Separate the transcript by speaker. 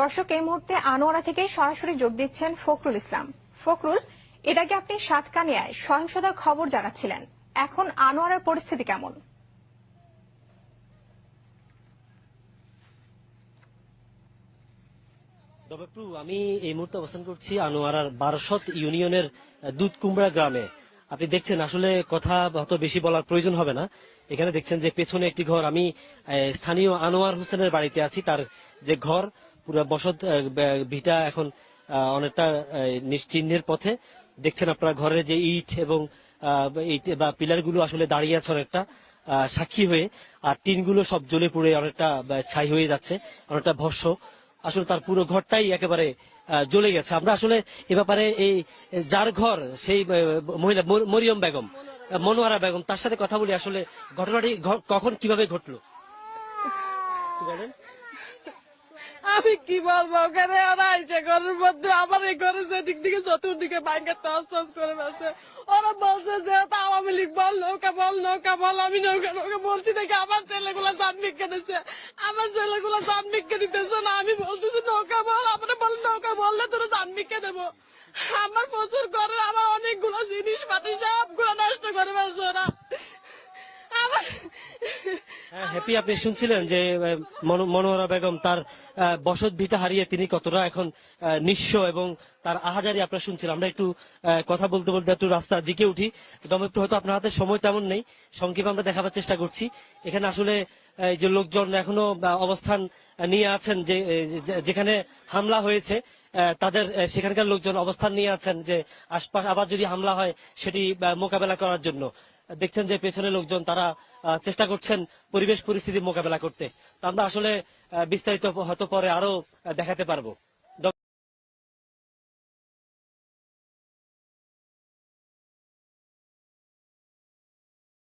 Speaker 1: দর্শক এই মুহূর্তে আনোয়ারা থেকে সরাসরি যোগ দিচ্ছেন ফখরুল ইসলাম। ফখরুল এর আগে আপনি সাতকানিয়ায় সহিংসতার খবর জানাচ্ছিলেন। এখন আনোয়ারার পরিস্থিতি কেমন?
Speaker 2: আমি এই মুহূর্তে অবস্থান করছি আনোয়ারার বারশত ইউনিয়নের দুধ কুমড়া গ্রামে। আপনি দেখছেন, আসলে কথা হয়তো বেশি বলার প্রয়োজন হবে না। এখানে দেখছেন যে পেছনে একটি ঘর। আমি স্থানীয় আনোয়ার হোসেনের বাড়িতে আছি। তার যে ঘর পুরো বসত ভিটা এখন অনেকটা নিশ্চিহ্নের পথে। দেখছেন আপনারা ঘরের যে ইট এবং ইট বা পিলারগুলো আসলে দাঁড়িয়ে আছে অনেকটা সাক্ষী হয়ে। আর টিনগুলো সব জ্বলে পুড়ে অনেকটা ছাই হয়ে যাচ্ছে, অনেকটা ভস্য। আসলে তার পুরো ঘরটাই একেবারে জ্বলে গেছে। আমরা আসলে এ ব্যাপারে এই, যার ঘর, সেই মহিলা, মর- মরিয়ম বেগম মনোয়ারা বেগম, তার সাথে কথা বলি। আসলে ঘটনাটি কখন কীভাবে ঘটলো?
Speaker 3: আমি কি বলব? ওখানে ওরা আইসে ঘরের মধ্যে আমার এই ঘরে যেদিক দিকে চতুর্দিকে ভাঙ্গে তস তস করে বসে ওরা বলছে যে আওয়ামী লীগ বল, নৌকা বল নৌকা বল, আমি নৌকা নৌকা বলছি দেখে আমার ছেলেগুলো জান ভিক্ষা দিচ্ছে। আমার ছেলেগুলো জান ভিক্ষা দিতেছে না, আমি বলতেছি, নৌকা বল আমরা বল নৌকা বললে তোরা জান ভিক্ষা দেবো। আমার প্রচুর ঘরে আমার অনেকগুলো জিনিস পাতি সবগুলো নষ্ট করে ফেলছে ওরা। আমার
Speaker 2: হ্যাপি আপনি শুনছিলেন যে মনোহরা বেগম তার বসত ভিটা হারিয়ে তিনি কতটা এখন নিঃস্ব এবং তার আহাজারি আপনারা শুনছিলেন। আমরা একটু কথা বলতে বলতে একটু রাস্তার দিকে উঠি। একটু হয়তো আপনার হাতে সময় তেমন নেই। সংক্ষেপে আমরা দেখাবার চেষ্টা করছি। এখানে আসলে যে লোকজন এখনও অবস্থান নিয়ে আছেন যে যেখানে হামলা হয়েছে তাদের সেখানকার লোকজন অবস্থান নিয়ে আছেন যে, আশপাশ আবার যদি হামলা হয়, সেটি মোকাবেলা করার জন্য। দেখছেন যে পেছনে লোকজন তারা চেষ্টা করছেন পরিবেশ পরিস্থিতি মোকাবেলা করতে। তা আমরা আসলে বিস্তারিত হয়তো পরে আরও দেখাতে পারব।